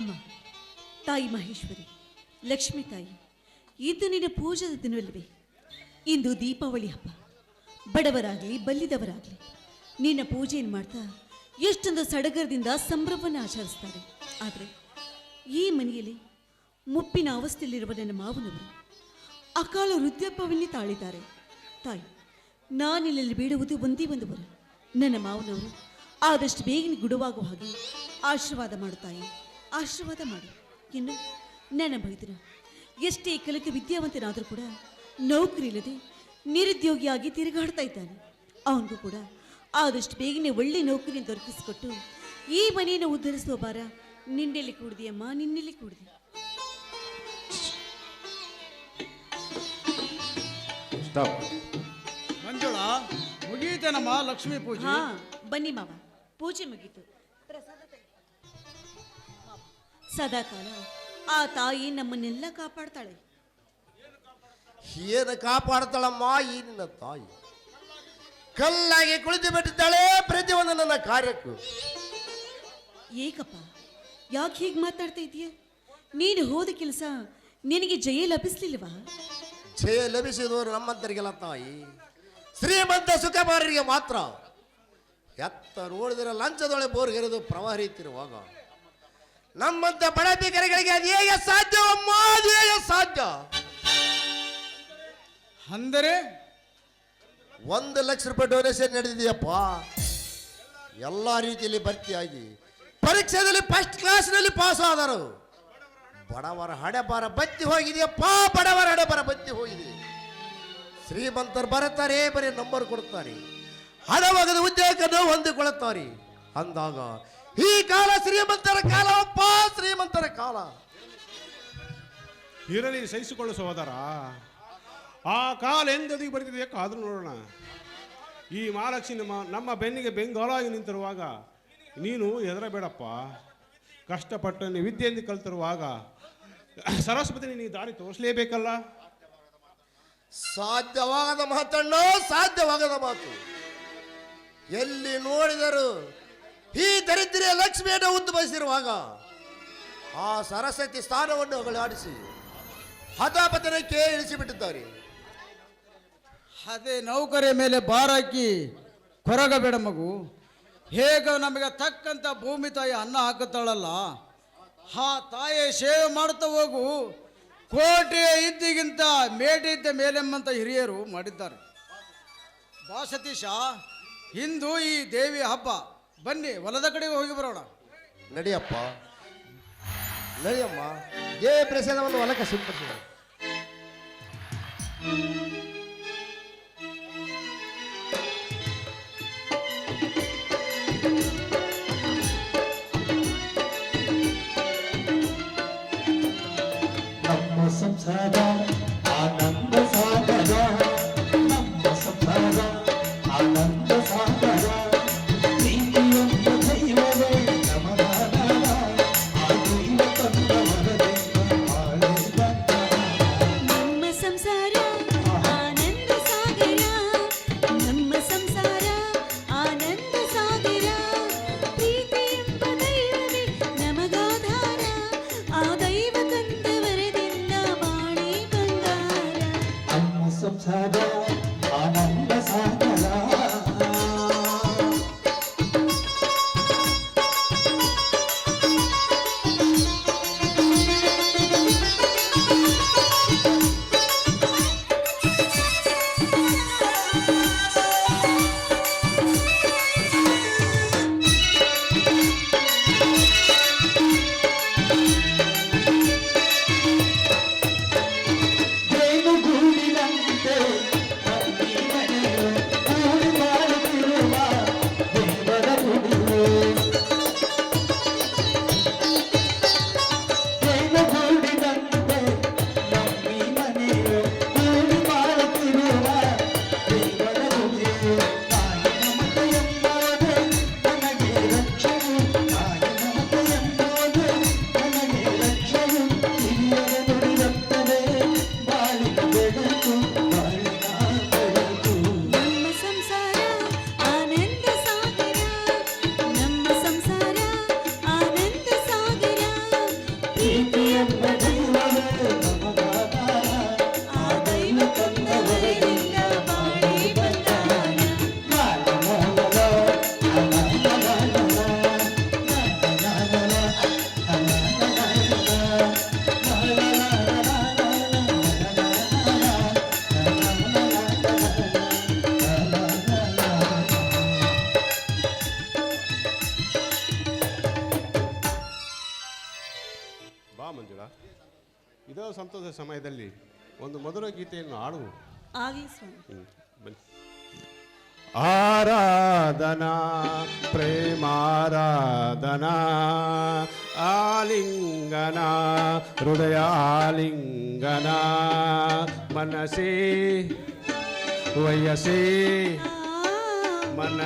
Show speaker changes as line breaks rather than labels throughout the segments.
ಅಮ್ಮ, ತಾಯಿ ಮಹೇಶ್ವರಿ, ಲಕ್ಷ್ಮೀ ತಾಯಿ, ಇದು ನಿನ್ನ ಪೂಜದ ದಿನವಲ್ಲವೇ? ಇಂದು ದೀಪಾವಳಿ ಹಬ್ಬ. ಬಡವರಾಗಲಿ, ಬಲ್ಲಿದವರಾಗಲಿ, ನಿನ್ನ ಪೂಜೆಯನ್ನು ಮಾಡ್ತಾ ಎಷ್ಟೊಂದು ಸಡಗರದಿಂದ ಸಂಭ್ರಮವನ್ನು ಆಚರಿಸ್ತಾರೆ. ಆದರೆ ಈ ಮನೆಯಲ್ಲಿ ಮುಪ್ಪಿನ ಅವಸ್ಥೆಯಲ್ಲಿರುವ ನನ್ನ ಮಾವನವರು ಅಕಾಲ ವೃದ್ಧಪ್ಪವನ್ನೇ ತಾಳಿದ್ದಾರೆ. ತಾಯಿ ನಾನಿಲ್ಲಿ ಬೀಳುವುದು ಒಂದೇ ಒಂದು ವರ. ನನ್ನ ಮಾವನವರು ಆದಷ್ಟು ಬೇಗನೆ ಗುಡವಾಗುವ ಹಾಗೆ ಆಶೀರ್ವಾದ ಮಾಡುತ್ತಾಯಿ ತಾಯಿ ಆಶೀರ್ವಾದ ಮಾಡು. ಇನ್ನು ನನ್ನ ಬೈದಿರ ಎಷ್ಟೇ ಕಲಿತು ವಿದ್ಯಾವಂತನಾದರೂ ಕೂಡ ನೌಕರಿ ಇಲ್ಲದೆ ನಿರುದ್ಯೋಗಿಯಾಗಿ ತಿರುಗಾಡ್ತಾ ಇದ್ದಾನೆ. ಅವನಿಗೂ ಕೂಡ ಆದಷ್ಟು ಬೇಗನೆ ಒಳ್ಳೆ ನೌಕರಿ ದೊರಕಿಸಿಕೊಟ್ಟು ಈ ಮನೆಯನ್ನು ಉದ್ಧರಿಸುವ ಭಾರ ನಿನ್ನೆಲ್ಲಿ ಕೂಡಿದೆಯಮ್ಮ ನಿನ್ನೆಲ್ಲಿ ಕೂಡಿದೆ?
ಸ್ಟಾಪ್
ಮಂಜುಳ ಮುಗೀತೇನಮ್ಮ ಲಕ್ಷ್ಮೀ ಪೂಜೆ?
ಹಾ ಬನ್ನಿ ಮಾವ. ಪೂಜೆ ಮುಗೀತು. ಸದಾಕಾಲ ಆ ತಾಯಿ ನಮ್ಮನ್ನೆಲ್ಲ ಕಾಪಾಡ್ತಾಳೆ.
ಏನು ಕಾಪಾಡ್ತಾಳಮ್ಮ ಈ ನಿನ್ನ ತಾಯಿ. ಕಲ್ಲಾಗಿ ಕುಳಿತು ಬಿಟ್ಟಿದ್ದಾಳೆ ಪ್ರತಿಯೊಂದು ನನ್ನ ಕಾರ್ಯಕ್ಕೂ.
ಏಕಪ್ಪ ಯಾಕೆ ಹೀಗೆ ಮಾತಾಡ್ತಾ ಇದೀಯ ನೀನು ಹೋದ ಕೆಲಸ ನಿನಗೆ ಜಯ ಲಭಿಸ್ಲಿಲ್ವಾ?
ಜಯ ಲಭಿಸಿದವರು ನಮ್ಮಂತರಿಗೆಲ್ಲ ತಾಯಿ. ಶ್ರೀಮಂತ ಸುಖಮಾರರಿಗೆ ಮಾತ್ರ. ಎತ್ತ ನೋಡಿದರೆ ಲಂಚದೊಳೆ ಬೋರ್ಗೆರೆದು ಪ್ರವಾಹಿತಿರುವಾಗ ನಮ್ಮಂತ ಬಡ ಅದು ಹೇಗೆ ಸಾಧ್ಯವಮ್ಮ ಅದು ಹೇಗೆ ಸಾಧ್ಯ?
ಅಂದರೆ?
ಒಂದು ಲಕ್ಷ ರೂಪಾಯಿ ಡೊನೇಷನ್ ನಡೆದಿದೆಯಪ್ಪ. ಎಲ್ಲ ರೀತಿಯಲ್ಲಿ ಭರ್ತಿಯಾಗಿ. ಪರೀಕ್ಷೆಯಲ್ಲಿ ಫಸ್ಟ್ ಕ್ಲಾಸ್ನಲ್ಲಿ ಪಾಸ್ ಆದರು. ಬಡವರ ಹಡೆಬಾರ ಬತ್ತಿ ಹೋಗಿದೆಯಪ್ಪ ಬಡವರ ಹಡೆಬಾರ ಬತ್ತಿ ಹೋಗಿದೆ. ಶ್ರೀಮಂತರು ಬರುತ್ತಾರೆ ಬರೀ ನಂಬರ್ ಕೊಡುತ್ತಾರೆ. ಹಣವಾಗದ ಉದ್ಯೋಗವನ್ನು ಹೊಂದಿಕೊಳ್ಳುತ್ತಾರೆ. ಅಂದಾಗ ಈ ಕಾಲ ಶ್ರೀಮಂತರ ಕಾಲವಪ್ಪ ಶ್ರೀಮಂತರ ಕಾಲ.
ಇರಲಿ ಸಹಿಸಿಕೊಳ್ಳು ಸಹೋದರ. ಆ ಕಾಲ ಎಂದದಿಗೆ ಬರ್ತಿದೆ ಆದ್ರೂ ನೋಡೋಣ. ಈ ಮಹಾಲಕ್ಷ್ಮಿ ನಮ್ಮ ನಮ್ಮ ಬೆನ್ನಿಗೆ ಬೆಂಗಾಲಾಗಿ ನಿಂತಿರುವಾಗ ನೀನು ಹೆದರಬೇಡಪ್ಪ. ಕಷ್ಟಪಟ್ಟು ನೀನು ವಿದ್ಯೆಯಿಂದ ಕಲ್ತಿರುವಾಗ ಸರಸ್ವತಿ ನೀನು ದಾರಿ ತೋರಿಸಲೇಬೇಕಲ್ಲ?
ಸಾಧ್ಯವಾಗದ ಮಾತನ್ನು ಸಾಧ್ಯವಾಗದ ಮಾತು. ಎಲ್ಲಿ ನೋಡಿದರು ಈ ದರಿದ್ರ್ಯ ಲಕ್ಷ್ಮಿಯನ್ನು ಉದ್ಭವಿಸಿರುವಾಗ ಆ ಸರಸ್ವತಿ ಸ್ಥಾನವನ್ನು ಅಗಳಾಡಿಸಿ ಹತಾಪತನಕ್ಕೆ ಇಳಿಸಿಬಿಟ್ಟಿದ್ದಾರೆ
ಅದೇ ನೌಕರಿಯ ಮೇಲೆ ಬಾರಾಕಿ ಕೊರಗಬೇಡ ಮಗು. ಹೇಗೆ ನಮಗೆ ತಕ್ಕಂತ ಭೂಮಿ ತಾಯಿ ಅನ್ನ ಹಾಕುತ್ತಾಳಲ್ಲ. ಆ ತಾಯಿ ಸೇವೆ ಮಾಡ್ತಾ ಹೋಗು. ಕೋಟೆಯ ಇದ್ದಿಗಿಂತ ಮೇಟಿದ್ದ ಹಿರಿಯರು ಮಾಡಿದ್ದಾರೆ. ಬಾ ಸತೀಶ ಇಂದು ಈ ದೇವಿ ಹಬ್ಬ. ಬನ್ನಿ ಹೊಲದ ಕಡೆಗೆ ಹೋಗಿ ಬರೋಣ.
ನಡಿಯಪ್ಪ. ನಡಿಯಮ್ಮ. ದೇವ ಪ್ರಸಾದವನ್ನು ಹೊಲಕ್ಕೆ ಸಿಂಪಡಿಸಿ
ನಮ್ಮ ಸಂಸಾರ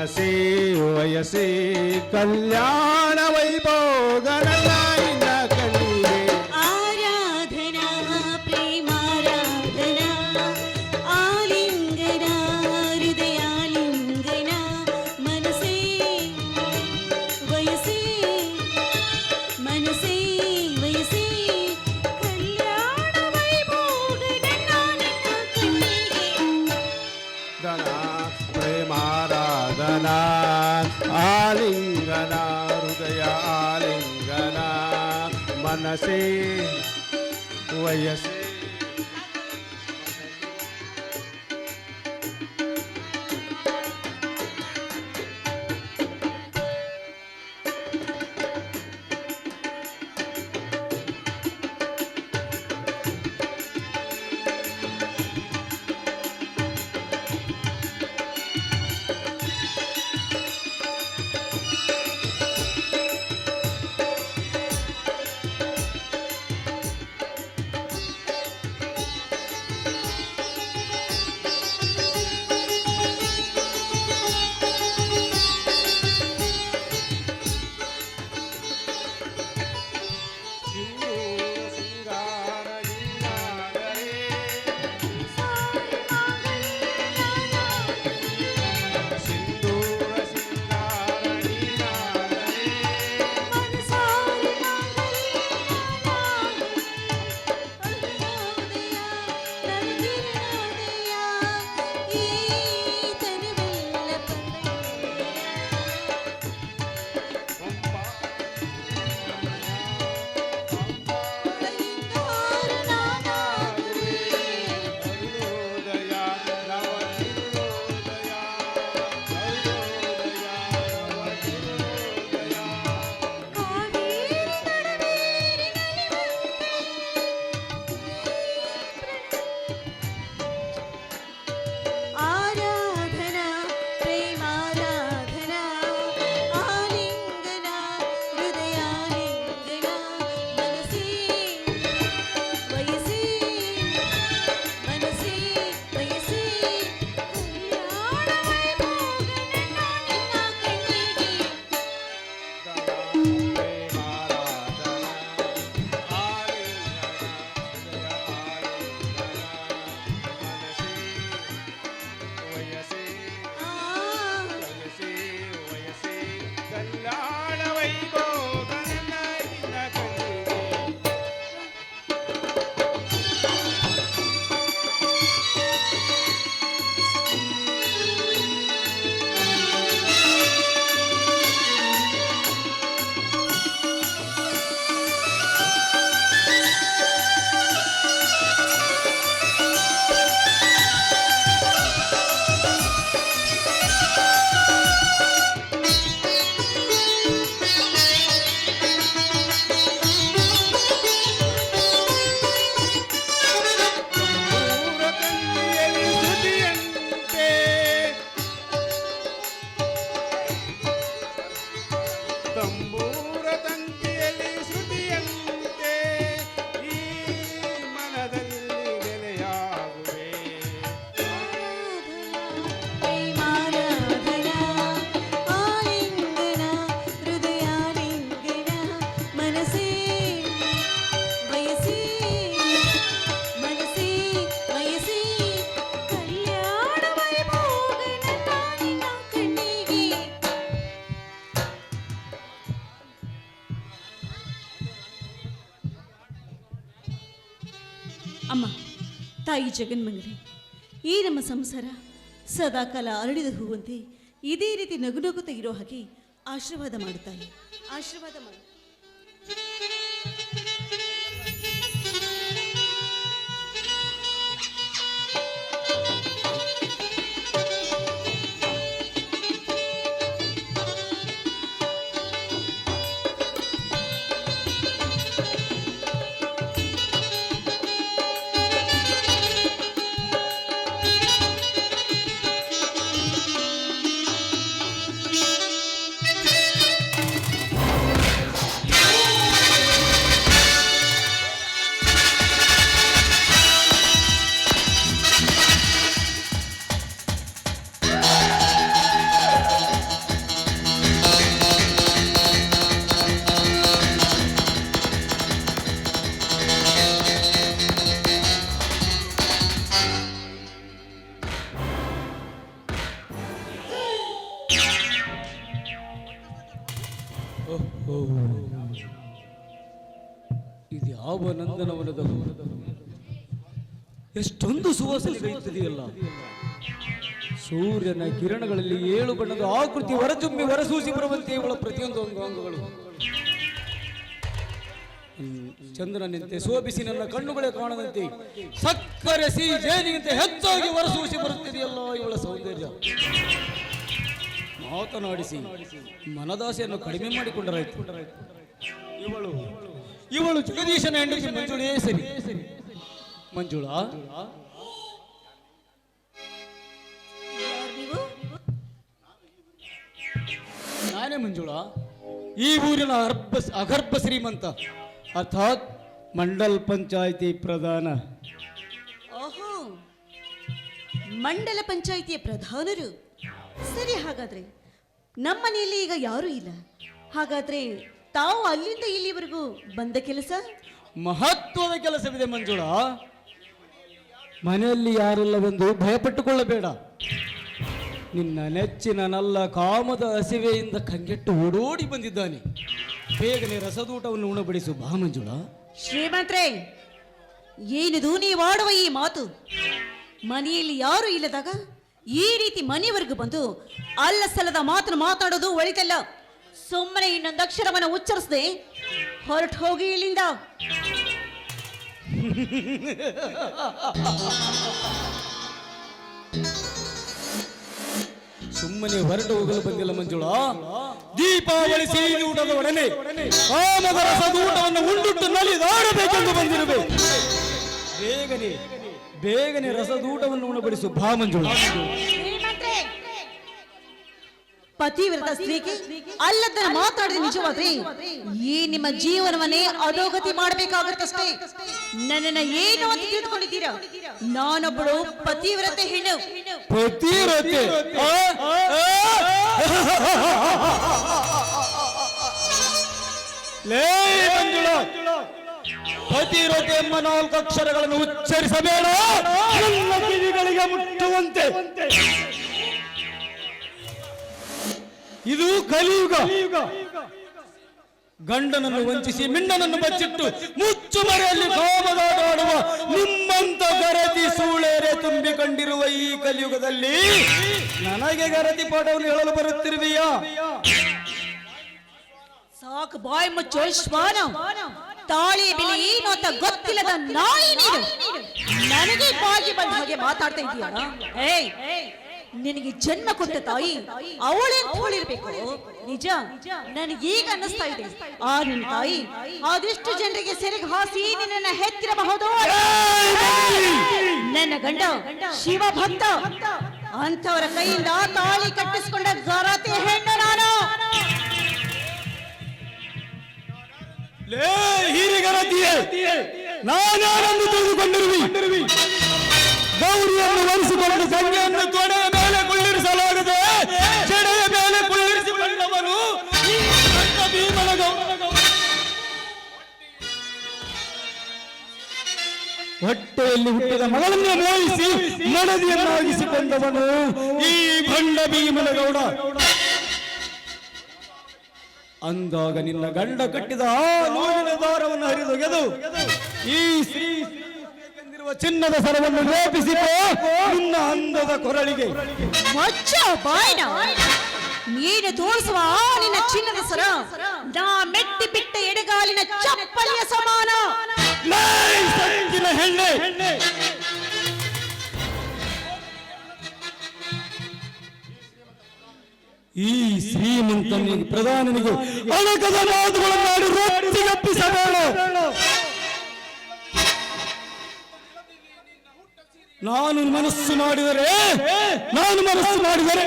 వయసే వయసే కళ్యాణ వైభోగనల్లాయి વયસે ತಾಯಿ ಜಗನ್ಮಂಗಲೆ ಈ ನಮ್ಮ ಸಂಸಾರ ಸದಾಕಾಲ ಅರಳಿದ ಹೂವಂತೆ ಇದೇ ರೀತಿ ನಗು ನಗುತ್ತಾ ಇರೋ ಹಾಗೆ ಆಶೀರ್ವಾದ ಮಾಡುತ್ತಾನೆ ಆಶೀರ್ವಾದ ಮಾಡು.
ಎಷ್ಟೊಂದು ಸುವಾಸನೆ ಬೀಳ್ತದೆಯಲ್ಲ. ಸೂರ್ಯನ ಕಿರಣಗಳಲ್ಲಿ ಏಳು ಬಣ್ಣದ ಆಕೃತಿ ಹೊರಚುಮ್ಮಿ ಹೊರಸೂಸಿ ಬರುವಂತೆ ಇವಳ ಪ್ರತಿಯೊಂದು ಅಂಗಾಂಗಗಳು ಹ್ಮ್, ಚಂದ್ರನಂತೆ ಸೋಬಿಸಿ ನನ್ನ ಕಣ್ಣುಗಳೇ ಕಾಣದಂತೆ ಸಕ್ಕರೆ ಸಿ ಜೇನಿಗಿಂತ ಹೆಚ್ಚಾಗಿ ಹೊರಸೂಸಿ ಬರುತ್ತಿದೆಯಲ್ಲ ಇವಳ ಸೌಂದರ್ಯ. ಮಾತನಾಡಿಸಿ ಮನದಾಸೆಯನ್ನು ಕಡಿಮೆ ಮಾಡಿಕೊಂಡರಾಯ್ತು. ಇವಳು ಇವಳು ಜಗದೀಶನ ಹೆಂಡತಿ ಮಂಜುಳೇ ಸರಿ. ಮಂಜುಳಾ? ನಾನೇ ಮಂಜುಳಾ? ಈ ಊರಿನ ಅರ್ಭ ಅಗರ್ಭ ಶ್ರೀಮಂತ, ಅರ್ಥಾತ್ ಮಂಡಲ್ ಪಂಚಾಯಿತಿ ಪ್ರಧಾನ.
ಓಹೋ, ಮಂಡಲ ಪಂಚಾಯಿತಿಯ ಪ್ರಧಾನರು. ಸರಿ, ಹಾಗಾದ್ರೆ ನಮ್ಮನೆಯಲ್ಲಿ ಈಗ ಯಾರು ಇಲ್ಲ. ಹಾಗಾದ್ರೆ ತಾವು ಅಲ್ಲಿಂದ ಇಲ್ಲಿವರೆಗೂ ಬಂದ ಕೆಲಸ?
ಮಹತ್ವದ ಕೆಲಸವಿದೆ ಮಂಜುಳ. ಮನೆಯಲ್ಲಿ ಯಾರಿಲ್ಲವೆಂದು ಭಯಪಟ್ಟುಕೊಳ್ಳಬೇಡ. ನಿನ್ನ ನೆಚ್ಚಿನ ನಲ್ಲ ಕಾಮದ ಹಸಿವೆಯಿಂದ ಕಂಗೆಟ್ಟು ಓಡೋಡಿ ಬಂದಿದ್ದಾನೆ. ಬೇಗನೆ ರಸದೂಟವನ್ನು ಉಣಬಡಿಸು ಬಾ ಮಂಜುಳ.
ಶ್ರೀಮಂತ್ರೆ ಏನಿದು ನೀವಾಡುವ ಈ ಮಾತು? ಮನೆಯಲ್ಲಿ ಯಾರು ಇಲ್ಲದಾಗ ಈ ರೀತಿ ಮನೆಯವರೆಗೂ ಬಂದು ಅಲ್ಲ ಸಲ್ಲದ ಮಾತನ್ನು ಮಾತಾಡೋದು ಒಳಿತಲ್ಲ. ಸುಮ್ಮನೆ ಇನ್ನೊಂದು ಅಕ್ಷರವನ್ನು ಉಚ್ಚರಿಸದೆ. ಹೊರಟು ಹೋಗಿ ಇಲ್ಲಿಂದ.
ಸುಮ್ಮನೆ ಹೊರಟು ಹೋಗಲು ಬಂದಿಲ್ಲ ಮಂಜುಳಾ. ದೀಪಾವಳಿ ಸಿಹಿ ಊಟದ ಒಡನೆ ಕಾಮದ ರಸದೂಟವನ್ನು ಉಂಡುಟ್ಟು ನಲಿದಾಡಬೇಕೆಂದು ಬಂದಿರಬೇಕು ಬೇಗನೆ ಬೇಗನೆ ರಸದೂಟವನ್ನು ಉಣಬಡಿಸು ಬಾ ಮಂಜುಳಾ.
ಪತಿವ್ರತ ಸ್ತ್ರೀಗೆ ಅಲ್ಲದನ್ನ ಮಾತಾಡಿದ ನಿಜವಾದ್ರೆ? ಈ ನಿಮ್ಮ ಜೀವನವನ್ನೇ ಅಧೋಗತಿ ಮಾಡಬೇಕಾಗುತ್ತಷ್ಟೇ. ನನ್ನನ್ನ ಏನು ಅಂತ ತಿಳ್ಕೊಂಡಿದ್ದೀರಾ ನಾನೊಬ್ಬಳು ಪತಿವ್ರತೆ ಹೆಣ್ಣು.
ಪತಿವ್ರತೆ? ಪತಿವ್ರತೆ ಎಂಬ ನಾಲ್ಕು ಅಕ್ಷರಗಳನ್ನು ಉಚ್ಚರಿಸಬೇಡ. ಎಲ್ಲ ಕಿವಿಗಳಿಗೆ ಮುಟ್ಟುವಂತೆ. ಇದು ಕಲಿಯುಗ. ಗಂಡನನ್ನು ವಂಚಿಸಿ ಮಿಂಡನನ್ನು ಬಚ್ಚಿಟ್ಟು ಮುಚ್ಚು ಮರೆಯಲ್ಲಿ ಕಾಮದಾಡುವ ನಿಮ್ಮಂತ ಗರತಿ ಸೂಳೆರೆ ತುಂಬಿಕೊಂಡಿರುವ ಈ ಕಲಿಯುಗದಲ್ಲಿ ನನಗೆ ಗರತಿ ಪಾಠವನ್ನು ಹೇಳಲು ಬರುತ್ತಿರುವೆಯಾ?
ಸಾಕು ಬಾಯ್ ಮುಚ್ಚೋ, ಶ್ವಾನ. ತಾಳಿ ಬಿಳಿ ಏನು ಗೊತ್ತಿಲ್ಲದ ನಾಯಿ ನೀನು. ನನಗೆ ಬಾಗಿ ಬಂದ ಹಾಗೆ ಮಾತಾಡ್ತಾ ಇದೀಯ? ಏಯ್ ನಿನಗೆ ಜನ್ಮ ಕೊಟ್ಟ ತಾಯಿ ಅವಳೇ ಅವಳಿರ್ಬೇಕು ನಿಜ ಈಗ ಅನ್ನಿಸ್ತಾ ಇದೆ. ಆ ನಿನ್ನ ತಾಯಿ ಆದಿಷ್ಟು ಜನರಿಗೆ ಸೆರೆಗೆ ಹಾಸಿ ನಿನ್ನ ಹೆತ್ತಿರಬಹುದು. ನನ್ನ ಗಂಡ ಶಿವ ಭಕ್ತ ಅಂತವರ ಕೈಯಿಂದ ತಾಳಿ ಕಟ್ಟಿಸಿಕೊಂಡ ಗರತೆ ಹೆಣ್ಣು ನಾನು.
ನಾನ್ಯಾರೆಂದು ತಿಳಿದುಕೊಂಡಿರುವಿ? ಗೌರಿಯನ್ನು ವರಿಸಿಕೊಂಡು ಸಂಜೆಯನ್ನು ತೊಡೆಯ ಹೊಟ್ಟೆಯಲ್ಲಿ ಹುಟ್ಟಿದ ಮಗಳನ್ನೇ ಮೋಹಿಸಿ ಮನದಿಯನ್ನಾಗಿಸಿಕೊಂಡವನು ಈ ಭಂಡ ಭೀಮನಗೌಡ. ಅಂದಾಗ ನಿನ್ನ ಗಂಡ ಕಟ್ಟಿದ ಆ ನೂಲಿನ ದಾರವನ್ನು ಹರಿದೊಗೆದು ಈ ಶ್ರೀ ಚಿನ್ನದ ಸರವನ್ನು ಲೇಪಿಸಿಕೋ ನಿನ್ನ ಅಂದದ ಕೊರಳಿಗೆ.
ಮಚ್ಚ ಬಾಯ್ನ, ನೀನು ತೋರಿಸುವ ನಿನ್ನ ಚಿನ್ನದ ಸರ, ನಾ ಮೆಟ್ಟಿ ಬಿಟ್ಟ ಎಡಗಾಲಿನ ಚಪ್ಪಲಿಯ ಸಮಾನ.
ಶ್ರೀಮಂತನಿಗೆ ಪ್ರಧಾನನಿಗೆ ಅಣಕದ ಮಾತುಗಳನ್ನಾಡಿ ರೊಟ್ಟಿಗಪ್ಪಿಸಬೇಡ ನಾನು ಮನಸ್ಸು ಮಾಡಿದರೆ, ನಾನು ಮನಸ್ಸು ಮಾಡಿದರೆ,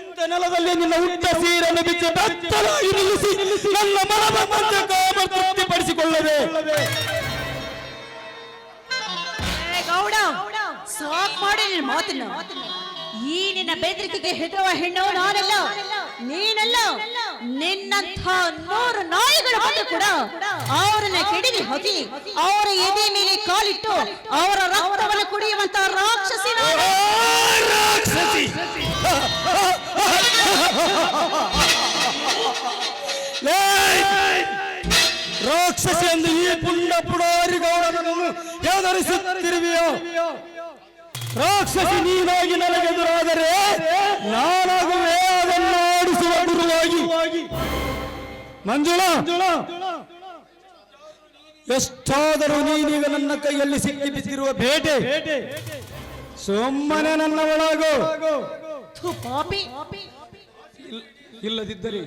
ಇಂಥ ನೆಲದಲ್ಲಿ ನಿನ್ನ ಉಟ್ಟ ಸೀರನ್ನು ಬಿಚ್ಚಿ ಬೆತ್ತಲಾಗಿ ನಿಲ್ಲಿಸಿ ನನ್ನ ಮನದ ಕಾಮ ತೃಪ್ತಿಪಡಿಸಿಕೊಳ್ಳದೆ.
ಗೌಡ, ಸಾಕ್ ಮಾಡಿ ನಿನ್ನ ಮಾತನ್ನ. ಈ ನಿನ್ನ ಬೆದರಿಕೆಗೆ ಹೆದರುವ ಹೆಣ್ಣು ನಾನಲ್ಲ. ನೀನಲ್ಲ ನಿನ್ನಂಥ ನೂರು ನಾಯಿಗಳು ಬಂದು ಕೂಡ ಅವರನ್ನ ಕೆಡವಿ ಹೋಗಿ ಅವರ ಎದೆ ಮೇಲೆ ಕಾಲಿಟ್ಟು ಅವರ ರಕ್ತವನ್ನು ಕುಡಿಯುವಂತ ರಾಕ್ಷಸಿ
ರಾಕ್ಷಸಿ! ರಾಕ್ಷಸಿ ಎಂದು ಈ ಪುಂಡ ಪುಡಾರಿ ಗೌಡನನ್ನು ಎದುರಿಸುತ್ತಿರುವೆಯೋ? ರಾಕ್ಷಸಿ, ನೀನಾಗಿ ನನಗೆದುರಾದರೆ ನಾನಾಗುವೆ? ಮಂಜುಳಾ! ಎಷ್ಟಾದರೂ ನೀನೀಗ ನನ್ನ ಕೈಯಲ್ಲಿ ಸಿಕ್ಕಿ ಬಿದ್ದಿರುವ ಬೇಟೆ ಸುಮ್ಮನೆ ನನ್ನ ಒಳಗು! ಇಲ್ಲದಿದ್ದರೆ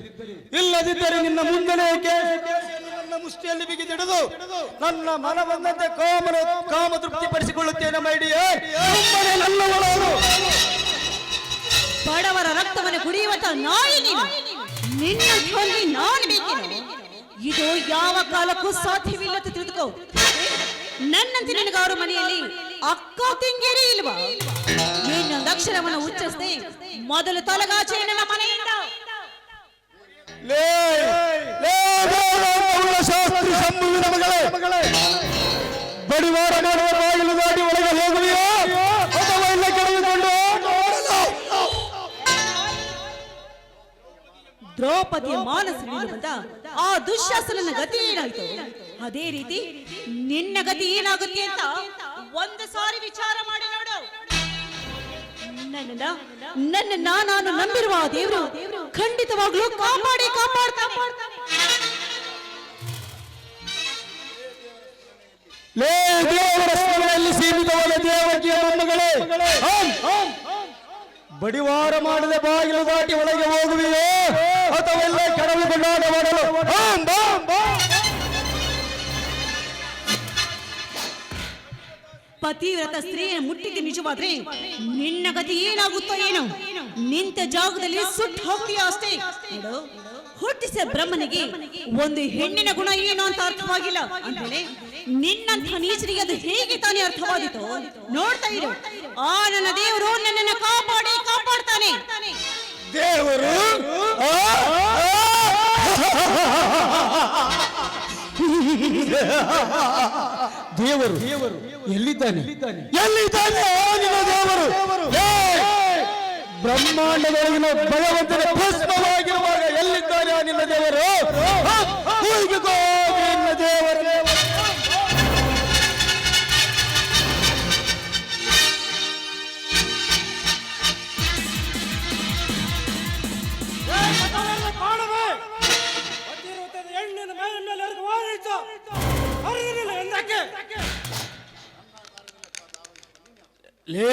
ಇಲ್ಲದಿದ್ದರೆ ನಿನ್ನ ಕೇಸೆಯನ್ನು ನನ್ನ ಮುಷ್ಟಿಯಲ್ಲಿ ಬಿಗಿದಿಡಿದು ನನ್ನ ಮನ ಬಂದಂತೆ ಕಾಮನ ಕಾಮ ತೃಪ್ತಿಪಡಿಸಿಕೊಳ್ಳುತ್ತೇನೆ ಮೈಡಿಯ ನನ್ನ ಒಳಗು!
ಬಡವರ ರಕ್ತವನ್ನು ಕುಡಿಯುವಂತ ನಾಯಿ ನೀನು! ನಿನ್ನ ಹೊಂದಿ ನಾನು ಬೇಕೇನು ಇದು ಯಾವ ಕಾಲಕ್ಕೂ ಸಾಧ್ಯವಿಲ್ಲ ಅಂತ ತಿಳಿದುಕೋ ನನ್ನಂತೆ ನಿನಗಾರು ಮನೆಯಲ್ಲಿ ಅಕ್ಕ ತಿಂಗೇರಿ ಇಲ್ವಾ ಇನ್ನೊಂದು ಅಕ್ಷರವನ್ನು ಉಚ್ಚರಿಸದೆ ಮೊದಲು ತೊಲಗಾಚೆ ನನ್ನ ಮನೆಯಿಂದ
ಲೇ ಲೇ ದೇವರ ಶಾಸ್ತ್ರಿ ಶಂಭುವಿನ ಮಗಳೇ ಬಡಿವಾರ ಮಾಡುವ ಬಾಗಿಲು ದಾಟಿ ಒಳಗೆ ಹೋಗುವೆಯೋ
ದ್ರೌಪದಿಯ ಮಾನಸ ಬಂದ ಆ ದುಶ್ಯಾಸನ ಗತಿ ಏನಾಯ್ತು? ಅದೇ ರೀತಿ ನಿನ್ನ ಗತಿ ಏನಾಗುತ್ತೆ ಅಂತ ಒಂದು ಸಾರಿ ವಿಚಾರ ಮಾಡಿ ನೋಡು. ನನ್ನ ನಾನು ನಂಬಿರುವ ದೇವರು ಖಂಡಿತವಾಗ್ಲೂ ಕಾಪಾಡಿ ಕಾಪಾಡ್ತಾನೆ.
ಲೇ ದೇವರ ಸ್ಥಳಗಳಲ್ಲಿ ಸೀಮಿತವಾದ ದೇವಕಿಯ ಮೊಮ್ಮಗಳೇ. ಬಡಿವಾರ ಮಾಡದೆ ಬಾಗಿಲು ದಾಟಿ ಒಳಗೆ ಹೋಗುವೆಯೋ? ಅಥವಾ ಕೆಡವಿ ಕೊಂಡಾಟ ಮಾಡಲು.
ಪತಿವ್ರತ ಸ್ತ್ರೀಯ ಮುಟ್ಟಿಗೆ ನಿಜವಾದ್ರೆ ನಿನ್ನ ಗತಿ ಏನಾಗುತ್ತೋ ಏನೋ. ನಿಂತ ಜಾಗದಲ್ಲಿ ಸುಟ್ಟು ಹೋಗ್ತೀಯ ಅಷ್ಟೇ. ಹುಟ್ಟಿಸ ಬ್ರಹ್ಮನಿಗೆ ಒಂದು ಹೆಣ್ಣಿನ ಗುಣ ಏನು ಅಂತ ಅರ್ಥವಾಗಿಲ್ಲ. ಅಂದ್ರೆ ನಿನ್ನಂಥ ನೀಚರಿಗೆ ಅದು ಹೇಗೆ ತಾನೇ ಅರ್ಥವಾದಿತು? ನೋಡ್ತಾ ಇರು. ಆ ನನ್ನ ದೇವರು ನನ್ನನ್ನು ಕಾಪಾಡಿ, ಕಾಪಾಡ್ತಾನೆ.
ದೇವರು? ದೇವರು ದೇವರು ಎಲ್ಲಿದ್ದಾನೆ? ಎಲ್ಲಿದ್ದಾನೆ? ನಿನ್ನ ದೇವರು. ಬ್ರಹ್ಮಾಂಡದೊಳಗಿನ ಭಗವಂತನ ಭಸ್ಮವಾಗಿರುವಾಗ ಲೇ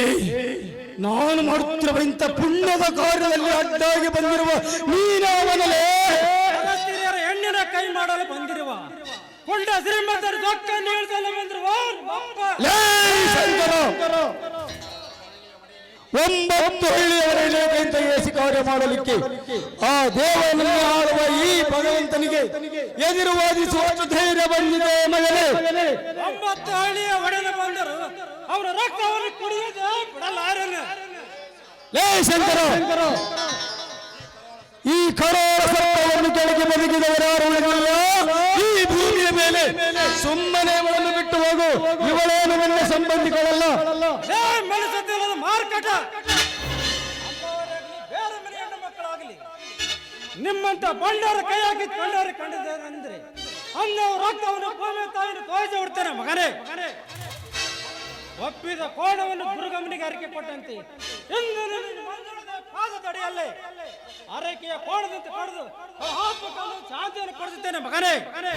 ನಾನು ಮಾಡುತ್ತಿರುವ ಇಂಥ ಪುಣ್ಯದ ಕಾರ್ಯದಲ್ಲಿ ಅಡ್ಡಾಗಿ ಬಂದಿರುವ ನೀನಾವನಲೇ
ಹೆಣ್ಣಿನ ಕೈ ಮಾಡಲು ಬಂದಿರುವ. ಕೊಂಡ ಶ್ರೀಮಂತರ ದೊಡ್ಡ ನೀಡ್ಸಲು ಬಂದಿರುವ.
ಲೇ ಶಂಕರ. ಒಂಬತ್ತು ಹಳ್ಳಿಯವರ ಇಲಾಖೆಯಿಂದ ಏಸಿ ಕಾರ್ಯ ಮಾಡಲಿಕ್ಕೆ. ಆ ದೇವನನ್ನು ಆಳುವ ಈ ಭಗವಂತನಿಗೆ ಎದುರು ವಾದಿಸುವ ಧೈರ್ಯ ಬಂದಿದೆ ಮಗನೇ.
ಒಂಬತ್ತು ಹಳ್ಳಿಯ ಒಡೆದು ಬಂದರು. ಅವರ ರಕ್ತವನ್ನು ಕುಡಿಯೋದು
ಲೇ ಶಂಕರ ಈ ಕರಾಳ ಸರ್ಪವನ್ನು ಕೆಳಗೆ ಬದುಕಿದವರು ಯಾರು ಉಳಿದಿಲ್ಲ. ಈ ಭೂಮಿಯ ಮೇಲೆ ಸುಮ್ಮನೆ ಹೋಗು. ಇವಳೇನು ನನ್ನ ಸಂಬಂಧಿಗಳಲ್ಲ.
ಮಾರ್ಕಟ ಬೇರೆ ಮನೆ ಹೆಣ್ಣು ಮಕ್ಕಳಾಗಲಿ. ನಿಮ್ಮಂತ ಬಂಡಾರ ಕೈ ಹಾಕಿ ಕಂಡಾರ ಕಂಡಿದ್ದಾರೆ ಅಂದ್ರೆ ಅನ್ನವು ರಕ್ತವನ್ನು ಭೂಮಿ ತಾಯಿನ ತೋರಿಸಿ ಬಿಡ್ತಾನೆ ಮಗನೇ. ಒಪ್ಪಿದ ಕೋಣವನ್ನು ದುರ್ಗಮ್ಮನಿಗೆ ಅರಕೆ ಕೊಟ್ಟಂತೆ. ಇಂದು ಪಾದ ತಡೆಯಲ್ಲೇ ಅರಕೆಯ ಕೋಣದಂತೆ ಪಡೆದು ಆತ್ಮಕನ್ನು ಶಾಂತಿಯನ್ನು ಕೊಡಿಸುತ್ತೇನೆ ಮಗನೇ ಮಗನೇ.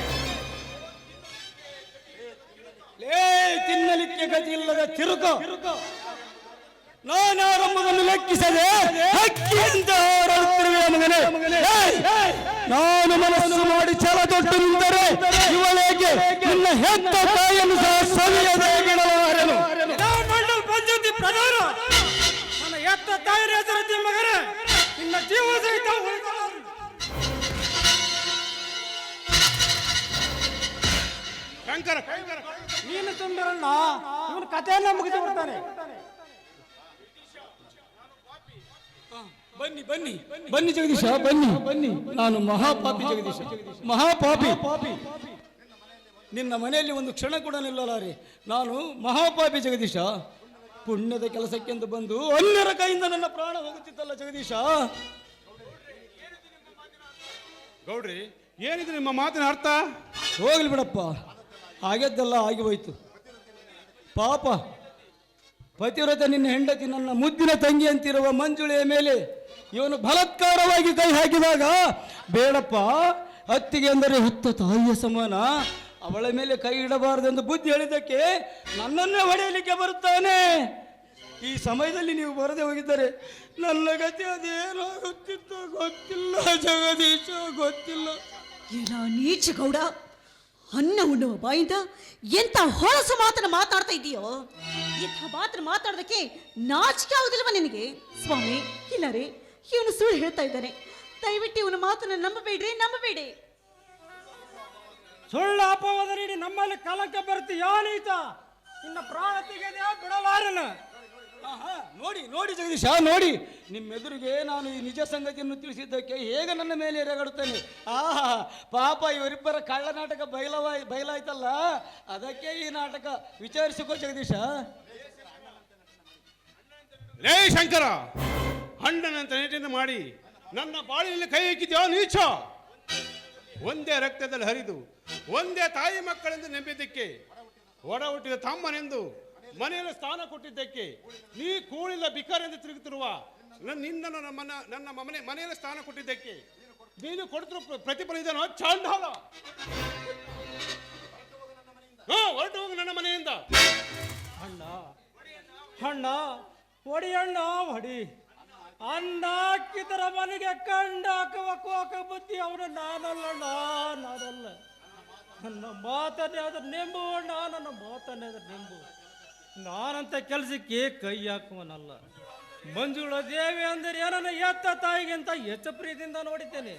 ಲೇ ತಿನ್ನಲಿಕ್ಕೆ ಗತಿ ಇಲ್ಲದ ತಿರುಕು ನಾನಾರಂಭವನ್ನು ಲೆಕ್ಕಿಸದೆ ಹಕ್ಕಿ ಅಂತ ಹಾರಾಡುತ್ತಿರುವೆ ಮಗನೇ. ಏಯ್! ನಾನು ಮನಸ್ಸು ಮಾಡಿ ಛಲ ತೊಟ್ಟು ನಿಂತರೆ ಇವಳಿಗೆ ನಿನ್ನ ಹೆತ್ತ ತಾಯಿಯನ್ನು ಸಹ ಸವಿಯದೆ ಗಿಡಲಾರನು
ಪಂಚಾಯತಿ ಪ್ರಧಾನ. ನನ್ನ ಎತ್ತ ತಾಯಿನ ಹೆಸರತ್ತಿ ಮಗನೇ. ನಿನ್ನ ಜೀವ ಸಹಿತ.
ಶಂಕರ ಶಂಕರ.
ನೀನು ಸುಂದರಣ್ಣ ಇವನು ಕಥೆಯನ್ನ ಮುಗಿದು ಬಿಡ್ತಾನೆ.
ಬನ್ನಿ ಬನ್ನಿ ಬನ್ನಿ ಜಗದೀಶ ಬನ್ನಿ ಬನ್ನಿ. ನಾನು ಮಹಾಪಾಪಿ ಜಗದೀಶ. ಮಹಾಪಾಪಿ. ನಿನ್ನ ಮನೆಯಲ್ಲಿ ಒಂದು ಕ್ಷಣ ಕೂಡ ನಿಲ್ಲಲಾರಿ. ನಾನು ಮಹಾಪಾಪಿ ಜಗದೀಶ. ಪುಣ್ಯದ ಕೆಲಸಕ್ಕೆಂದು ಬಂದು ಅನ್ಯರ ಕೈಯಿಂದ ನನ್ನ ಪ್ರಾಣ ಹೋಗುತ್ತಿತ್ತಲ್ಲ ಜಗದೀಶ.
ಗೌಡ್ರಿ ಏನಿದು ನಿಮ್ಮ ಮಾತಿನ ಅರ್ಥ?
ಹೋಗ್ಲಿ ಬಿಡಪ್ಪ. ಆಗಿದ್ದೆಲ್ಲ ಆಗಿ ಹೋಯ್ತು ಪಾಪ, ಪತಿವ್ರತ ನಿನ್ನ ಹೆಂಡತಿ ನನ್ನ ಮುದ್ದಿನ ತಂಗಿ ಅಂತಿರುವ ಮಂಜುಳೆಯ ಮೇಲೆ ಇವನು ಬಲತ್ಕಾರವಾಗಿ ಕೈ ಹಾಕಿದಾಗ, ಬೇಡಪ್ಪ, ಅತ್ತಿಗೆ ಅಂದರೆ ಹುತ್ತ ತಾಯಿಯ ಸಮಾನ, ಅವಳ ಮೇಲೆ ಕೈ ಇಡಬಾರದೆಂದು ಬುದ್ಧಿ ಹೇಳಿದ್ದಕ್ಕೆ ನನ್ನನ್ನೇ ಹೊಡೆಯಲಿಕ್ಕೆ ಬರುತ್ತಾನೆ. ಈ ಸಮಯದಲ್ಲಿ ನೀವು ಬರದೆ ಹೋಗಿದ್ದರೆ ನನ್ನ ಗತಿ ಅದೇನಾಗುತ್ತಿತ್ತು ಗೊತ್ತಿಲ್ಲ, ಜಗದೀಶ ಗೊತ್ತಿಲ್ಲ.
ಏನೋ ನೀಚ ಗೌಡ. ಅನ್ನ ಉಣ್ಣುವ ಬಾಯಿಂದ ಎಂಥ ಹೊಲಸ ಮಾತನ್ನು ಮಾತಾಡ್ತಾ ಇದೆಯೋ? ಎಂಥ ಮಾತನ್ನ ಮಾತಾಡೋದಕ್ಕೆ ನಾಚಿಕೆ ಆಗುದಿಲ್ವ ನಿನಗೆ? ಸ್ವಾಮಿ, ಇಲ್ಲ ರೀ. ಇವನು ಸುಳ್ಳು ಹೇಳ್ತಾ ಇದ್ದಾನೆ. ದಯವಿಟ್ಟು ಇವನ ಮಾತನ್ನು ನಂಬಬೇಡ್ರಿ, ನಂಬಬೇಡಿ.
ಸುಳ್ಳು ಅಪವಾದ ನೀಡಿ ನಮ್ಮಲ್ಲಿ ಕಲಂಕ ಬರ್ತಿ ಯಾನೀತ. ನಿನ್ನ ಪ್ರಾಣ ತೆಗೆದ ಬಿಡಲಾರನ.
ನೋಡಿ ನೋಡಿ ಜಗದೀಶ ನೋಡಿ. ನಿಮ್ಮೆದುರಿಗೆ ನಾನು ಈ ನಿಜ ಸಂಗತಿಯನ್ನು ತಿಳಿಸಿದ್ದಕ್ಕೆ ಹೇಗೆ ನನ್ನ ಮೇಲೆ ಎರೆಗಡುತ್ತೇನೆ? ಆಹಾ, ಪಾಪ ಇವರಿಬ್ಬರ ಕಳ್ಳ ನಾಟಕ ಬಯಲವ ಬಯಲಾಯ್ತಲ್ಲ ಅದಕ್ಕೆ ಈ ನಾಟಕ ವಿಚಾರಿಸಿಕೋ ಜಗದೀಶ.
ಲೇ ಶಂಕರ ಹಣ್ಣನಂತ ನೆಟ್ಟಿನ ಮಾಡಿ. ನನ್ನ ಬಾಳಿನಲ್ಲಿ ಕೈ ಹಾಕಿದ್ಯೋ ನೀಚ? ಒಂದೇ ರಕ್ತದಲ್ಲಿ ಹರಿದು, ಒಂದೇ ತಾಯಿ ಮಕ್ಕಳೆಂದು ನಂಬಿದ್ದಕ್ಕೆ ಒಡ ಹುಟ್ಟಿದ ತಮ್ಮನೆಂದು ಮನೆಯಲ್ಲಿ ಸ್ಥಾನ ಕೊಟ್ಟಿದ್ದಕ್ಕೆ ನೀ ಕೂಳಿಲ್ಲ ಬಿಕಾರೆಂದು ತಿರುಗುತ್ತಿರುವ ನನ್ನ ಮನ- ನನ್ನ ಮನೆ ಮನೆಯಲ್ಲಿ ಸ್ಥಾನ ಕೊಟ್ಟಿದ್ದಕ್ಕೆ ನೀನು ಕೊಡ್ತಿರೋ ಪ್ರ- ಪ್ರತಿಫಲ ಇದನ್ನು ಚಾಂಡಾಲ. ಹೊರಟು ಹೋಗು ನನ್ನ ಮನೆಯಿಂದ.
ಅಣ್ಣ ಅಣ್ಣ, ಹೊಡಿ ಅಣ್ಣ ಹೊಡಿ. ಅಣ್ಣ ಮನೆಗೆ ಕಂಡ ಕೋಕ ಬುದ್ಧಿ ಅವನು ನಾನಲ್ಲಣ್ಣ ನಾನಲ್ಲ. ನನ್ನ ಮಾತನ್ನೇ ಅದ್ರ ನೆಂಬು ಅಣ್ಣ, ನನ್ನ ಮಾತನ್ನೇ ಅದ್ರ ನೆಂಬು. ನಾನಂತ ಕೆಲಸಕ್ಕೆ ಕೈ ಹಾಕುವನಲ್ಲ. ಮಂಜುಳ ದೇವಿ ಅಂದರೆ ಏನನ್ನ ಎತ್ತ ತಾಯಿಗಿಂತ ಹೆಚ್ಚು ಪ್ರೀತಿಯಿಂದ ನೋಡಿದ್ದೇನೆ.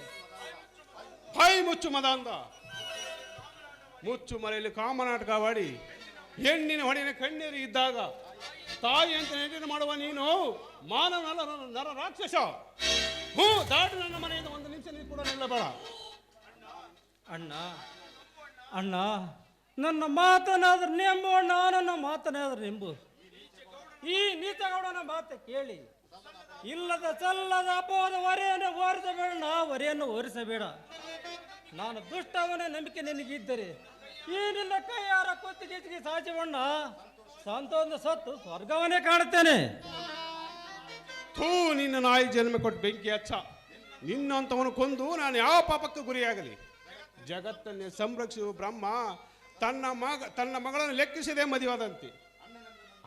ಬಾಯಿ ಮುಚ್ಚು ಮದ ಅಂದ ಮುಚ್ಚು ಮರೆಯಲ್ಲಿ ಕಾಮನಾಟಕವಾಡಿ ಹೆಣ್ಣಿನ ಹೊಡೆಯ ಕಣ್ಣೀರು ಇದ್ದಾಗ ತಾಯಿ ಅಂತ ನೆಟ್ಟಿನ ಮಾಡುವ ನೀನು ಮಾನವನಲ್ಲ ನರ- ನರ ರಾಕ್ಷಸ. ಹ್ಞೂ ದಾಟು ನನ್ನ ಮನೆಯಿಂದ ಒಂದು ನಿಮಿಷ ನೀನು ಕೂಡ ನಿಲ್ಲಬೇಡ.
ಅಣ್ಣ ಅಣ್ಣ ನನ್ನ ಮಾತನಾದ್ರೆ ನೆಂಬು, ನಾನು ನನ್ನ ಮಾತನಾದ್ರೆ ನೆಂಬು. ಈ ನೀತಗೌಡನ ಮಾತು ಕೇಳಿ, ಇಲ್ಲದ ಸಲ್ಲದ ಅಪವಾದ ಹೊರೆಯನ್ನು ಓರಿಸಬೇಡ ಹೊರೆಯನ್ನು ಓರಿಸಬೇಡ ನಾನು ದುಷ್ಟವನ ನಂಬಿಕೆ ನಿನಗಿದ್ದರೆ ಈ ನಿನ್ನ ಕೈಯಾರ ಕುತ್ತಿಗೆ ಸಾಚಿವಣ್ಣ ಸಂತೋಷ ಸತ್ತು ಸ್ವರ್ಗವನ್ನೇ ಕಾಣುತ್ತೇನೆ.
ಥೂ, ನಿನ್ನ ನಾಯಿ ಜನ್ಮ ಕೊಟ್ಟು ಬೆಂಕಿ ಹಚ್ಚ. ನಿನ್ನಂತವನು ಕೊಂದು, ನಾನು ಯಾವ ಪಾಪಕ್ಕೆ ಗುರಿಯಾಗಲಿ. ಜಗತ್ತನ್ನೇ ಸಂರಕ್ಷಿಸುವ ಬ್ರಹ್ಮ. ತನ್ನ ಮಗ ತನ್ನ ಮಗಳನ್ನು ಲೆಕ್ಕಿಸದೆ ಮದುವಾದಂತೆ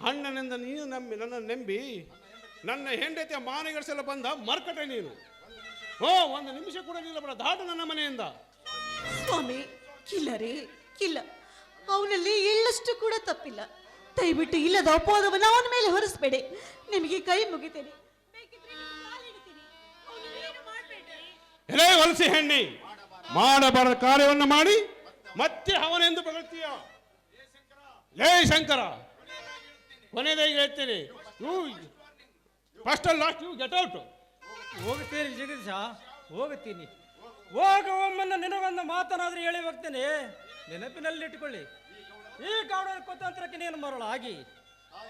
ಅಣ್ಣನಿಂದ ನೀನು ನಂಬಿ ನನ್ನ ನಂಬಿ ನನ್ನ ಹೆಂಡತಿಯ ಮಾನಗಳಿಸಲು ಬಂದ ಮರ್ಕಟೆ ನೀನು. ಓ ಒಂದು ನಿಮಿಷ ಕೂಡ ನಿಲ್ಲಬೇಡ ದಾಟು ನನ್ನ ಮನೆಯಿಂದ.
ಸ್ವಾಮಿ ಕಿಲ್ಲರೇ ಕಿಲ್ಲ. ಅವನಲ್ಲಿ ಎಳ್ಳಷ್ಟು ಕೂಡ ತಪ್ಪಿಲ್ಲ. ದಯವಿಟ್ಟು ಇಲ್ಲದ ಅಪವಾದವನ್ನು ಅವನ ಮೇಲೆ ಹೊರಿಸ್ಬೇಡಿ. ನಿಮಗೆ ಕೈ ಮುಗಿತೇನೆ.
ಹೊಲಸಿ ಹೆಣ್ಣಿ ಮಾಡಬಾರದ ಕಾರ್ಯವನ್ನು ಮಾಡಿ ಮತ್ತೆ ಅವನೆಂದು ಬರುತ್ತೀಯ? ಲೇ ಶಂಕರ ಕೊನೆದಾಗಿ ಹೇಳ್ತೀನಿ first and last you get out
ಹೋಗ್ತೀನಿ ಜಗದೀಶ ಹೋಗುತ್ತೀನಿ. ಹೋಗುವಮ್ಮನ್ನ ನಿನಗೊಂದು ಮಾತನಾದ್ರೆ ಹೇಳಿ ಹೋಗ್ತೇನೆ. ನೆನಪಿನಲ್ಲಿಟ್ಟುಕೊಳ್ಳಿ. ಈ ಗೌಡನ ಕೊತಂತ್ರಕ್ಕೆ ನೀನು ಮರಳಾಗಿ.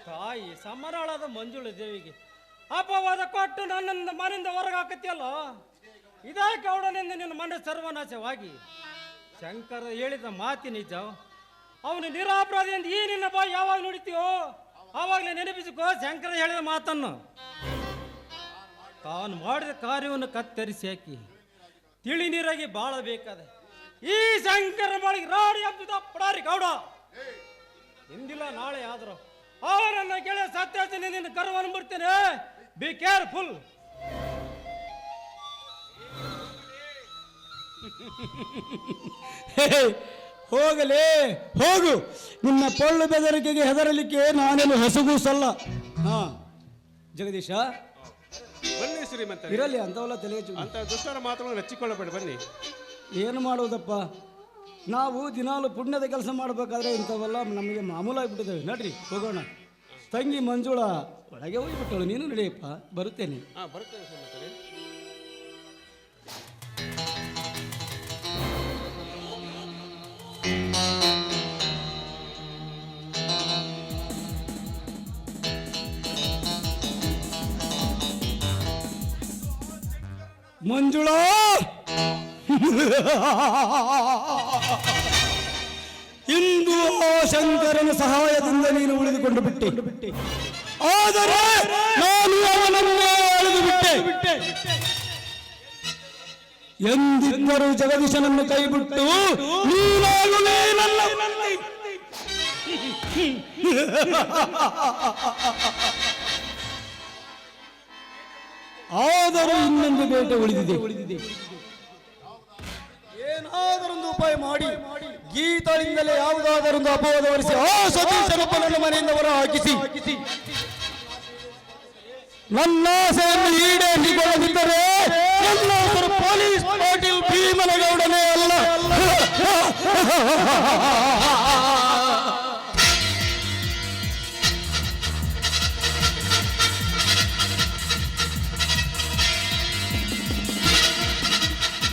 ತಾಯಿ ಸಮರಾಳಾದ ಮಂಜುಳ ದೇವಿಗೆ, ಅಪವಾದ ಕೊಟ್ಟು ನನ್ನನ್ನು ಮನೆಯಿಂದ ಹೊರಗೆ ಹಾಕತ್ತಿಯಲ್ಲ ಇದೇ ಗೌಡನಿಂದ ನಿನ್ನ ಮನೆ ಸರ್ವನಾಶವಾಗಿ. ಶಂಕರ ಹೇಳಿದ ಮಾತಿ ನಿಜ. ಅವನು ನಿರಾಪರಾಧಿ ಎಂದು ಈ ನಿನ್ನ ಬಾಯಿ ಯಾವಾಗ ನುಡಿತೀಯೋ, ಆವಾಗಲೇ ನೆನಪಿಸಿಕೋ ಶಂಕರ ಹೇಳಿದ ಮಾತನ್ನು. ತಾನು ಮಾಡಿದ ಕಾರ್ಯವನ್ನು ಕತ್ತರಿಸಿ ಹಾಕಿ, ತಿಳಿ ನೀರಾಗಿ ಬಾಳಬೇಕಾದ. ಈ ಶಂಕರ ಬಾಳಿಗೆ ರಾಡಿ ಹಬ್ಬಿದ ಪಡಾರಿ ಗೌಡ. ಹಿಂದಿಲ್ಲ ನಾಳೆ ಆದ್ರು ಅವರನ್ನ ಗೆಳೆಯ ಸತ್ಯಾಚನೆ ನಿನ್ನ ಕರ್ವನ್ನು ಬಿಡ್ತೇನೆ ಬಿ ಕೇರ್ಫುಲ್
ಹೋಗಲೇ ಹೋಗು. ನಿನ್ನ ಪೊಳ್ಳು ಬೆದರಿಕೆಗೆ ಹೆದರಲಿಕ್ಕೆ ನಾನೇನು ಹಸುಗೂಸಲ್ಲ. ಹಾ. ಜಗದೀಶ
ಬನ್ನಿ ಶ್ರೀಮಂತ
ಇರಲಿ ಅಂತವಲ್ಲ ತಲೆ
ಅಂತ ದುಷ್ಟರ ಮಾತುಗಳನ್ನು ರೆಚ್ಚಿಕೊಳ್ಳಬೇಡಿ ಬನ್ನಿ.
ಏನು ಮಾಡುವುದಪ್ಪ? ನಾವು ದಿನಾಲು ಪುಣ್ಯದ ಕೆಲಸ ಮಾಡಬೇಕಾದ್ರೆ ಇಂಥವೆಲ್ಲ ನಮಗೆ ಮಾಮೂಲಾಗಿಬಿಟ್ಟಿದ್ದೇವೆ. ನಡ್ರಿ ಹೋಗೋಣ. ತಂಗಿ ಮಂಜುಳ ಒಳಗೆ ಹೋಗಿಬಿಟ್ಟಳು. ನೀನು ನಡೆಯಪ್ಪ ಬರುತ್ತೇನೆ.
ಹಾ ಬರ್ತೇನೆ ಶ್ರೀಮಂತರೇ
ಮಂಜುಳಾ ಇಂದು ಆ ಶಂಕರನ ಸಹಾಯದಿಂದ ನೀನು ಉಳಿದುಕೊಂಡು ಬಿಟ್ಟೆ ಆದರೆ ನಾನು ಅವನನ್ನೇ ಎಳೆದು ಬಿಟ್ಟೆ ಎಂದಿದ್ದರೂ ಜಗದೀಶನನ್ನು ಕೈಬಿಟ್ಟು ನಂದಿ. ಆದರೂ ಇನ್ನೊಂದು ಬೇಟೆ ಉಳಿದಿದೆ ಏನಾದರೊಂದು ಉಪಾಯ ಮಾಡಿ, ಗೀತಾಳಿಂದಲೇ ಯಾವುದಾದರೊಂದು ಅಪವಾದವರಿಸಿ ಆ ಸತೀಶನೊಬ್ಬ ನನ್ನ ಮನೆಯಿಂದ ಹೊರ ಹಾಕಿಸಿ ನನ್ನ ಆಸೆಯನ್ನು ಈಡೇರಿಸಿಕೊಳ್ಳದಿದ್ದರೆ ನನ್ನ ಹೆಸರು ಪೊಲೀಸ್ ಪಾಟೀಲ್ ಭೀಮನಗೌಡನೇ ಅಲ್ಲ